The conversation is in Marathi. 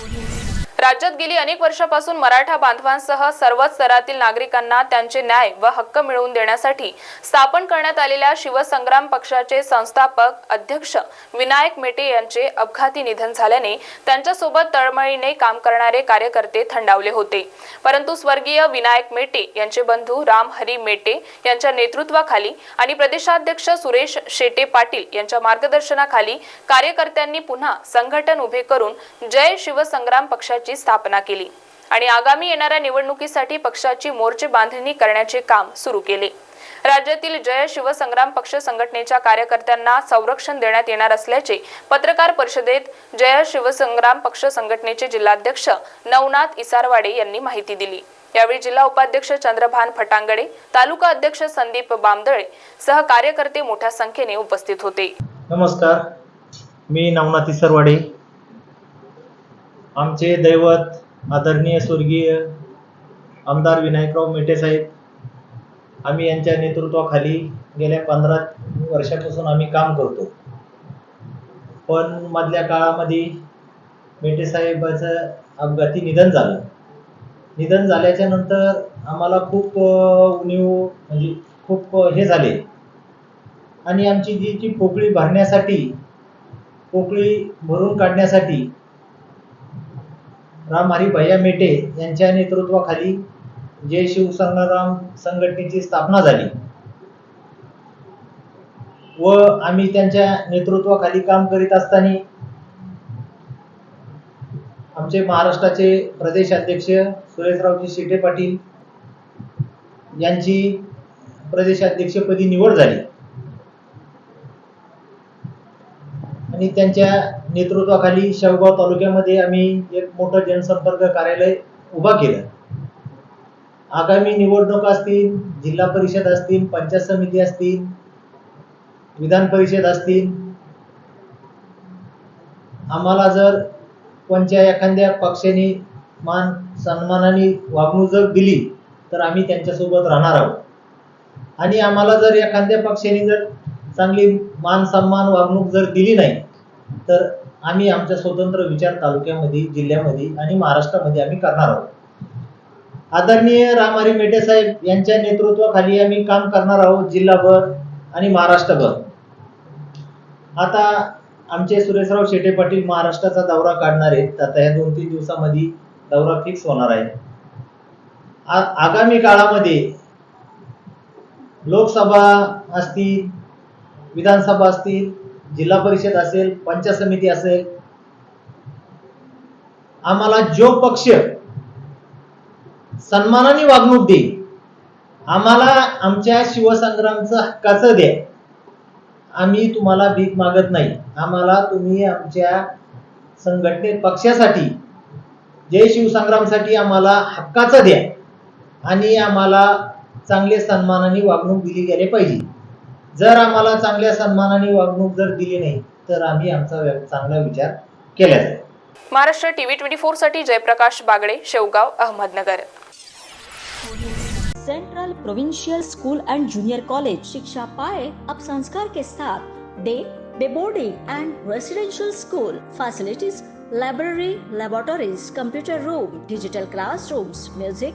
Audio राज्यात गेली अनेक वर्षापासून मराठा बांधवांसह सर्वच स्तरातील नागरिकांना त्यांचे न्याय व हक्क मिळवून देण्यासाठी स्थापन करण्यात आलेल्या शिवसंग्राम पक्षाचे संस्थापक अध्यक्ष विनायक मेटे यांचे अपघाती निधन झाल्याने त्यांच्यासोबत तळमळीने काम करणारे कार्यकर्ते थंडावले होते. परंतु स्वर्गीय विनायक मेटे यांचे बंधू राम हरी मेटे यांच्या नेतृत्वाखाली आणि प्रदेशाध्यक्ष सुरेश शेटे पाटील यांच्या मार्गदर्शनाखाली कार्यकर्त्यांनी पुन्हा संघटन उभे करून जय शिवसंग्राम पक्षाची स्थापना केली आणि आगामी येणाऱ्या निवडणुकीसाठी पक्षाची मोर्चे बांधणी करण्याचे काम सुरू केले. राज्यातील जय शिवसंग्राम पक्ष संघटनेच्या कार्यकर्त्यांना संरक्षण देण्यात येणार असल्याचे पत्रकार परिषदेत जय शिवसंग्राम पक्ष संघटनेचे जिल्हाध्यक्ष नवनाथ इसारवाडे यांनी माहिती दिली. यावेळी जिल्हा उपाध्यक्ष चंद्रभान फटांगडे तालुका अध्यक्ष संदीप बामदळे सह कार्यकर्ते मोठ्या संख्येने उपस्थित होते. नमस्कार. मी नवनाथ इसरवाडे आमचे दैवत आदरणीय स्वर्गीय आमदार विनायकराव मेटे साहेब आम्ही यांच्या नेतृत्वाखाली गेल्या पंधरा वर्षापासून आम्ही काम करतो. पण मधल्या काळामध्ये मेटे साहेबाचं अपघाती निधन झालं. निधन झाल्याच्यानंतर आम्हाला खूप उणीव म्हणजे खूप हे झाले. आणि आमची जी जी पोकळी भरण्यासाठी पोकळी भरून काढण्यासाठी रामहरी भैया मेटे यांच्या नेतृत्वाखाली जय शिवसंग्राम संघटनेची स्थापना झाली. व आम्ही त्यांच्या नेतृत्वाखाली काम करीत असताना आमचे महाराष्ट्राचे प्रदेश अध्यक्ष सुरेशरावजी शेटे पाटील यांची प्रदेशाध्यक्षपदी निवड झाली. आणि त्यांच्या नेतृत्वाखाली शेवगाव तालुक्यामध्ये आम्ही एक मोठं जनसंपर्क कार्यालय उभा केलं. आगामी निवडणूक असतील जिल्हा परिषद असतील पंचायत समिती असतील विधान परिषद असतील आम्हाला जर कोणत्या एखाद्या पक्षाने मान सन्मानाने वागणूक जर दिली तर आम्ही त्यांच्यासोबत राहणार आहोत. आणि आम्हाला जर एखाद्या पक्षाने जर चांगली मान सन्मान वागणूक जर दिली नाही तर आम्ही आमच्या स्वतंत्र विचार तालुक्यामध्ये जिल्ह्यामध्ये आणि महाराष्ट्रामध्ये आम्ही करणार आहोत. आदरणीय रामारी मेटे साहेब यांच्या नेतृत्वाखाली आम्ही काम करणार आहोत जिल्हाभर आणि महाराष्ट्रभर. आता आमचे सुरेशराव शेटे पाटील महाराष्ट्राचा दौरा काढणार आहेत. आता या दोन तीन दिवसामध्ये दौरा फिक्स होणार आहे. आगामी काळामध्ये लोकसभा असतील विधानसभा असतील जिल्हा परिषद असेल पंचायत समिती असेल आम्हाला जो पक्ष सन्मानाने वागणूक देईल आम्हाला आमच्या शिवसंग्रामचं हक्काचं द्या. आम्ही तुम्हाला भीक मागत नाही. आम्हाला तुम्ही आमच्या संघटनेत पक्षासाठी जय शिवसंग्रामसाठी आम्हाला हक्काचं द्या. आणि आम्हाला चांगले सन्मानाने वागणूक दिली गेली पाहिजे. जर आम्हाला चांगल्या सन्मानाने वागणूक जर दिली नाही तर आम्ही आमचा चांगला विचार केला जाईल. Maharashtra TV twenty फोरसाठी Jayprakash Bagde Shevgaon Ahmednagar. Central provincial school and junior college शिक्षा पाए अब संस्कार के साथ day day boarding and residential school facilities library laboratories computer room digital classrooms music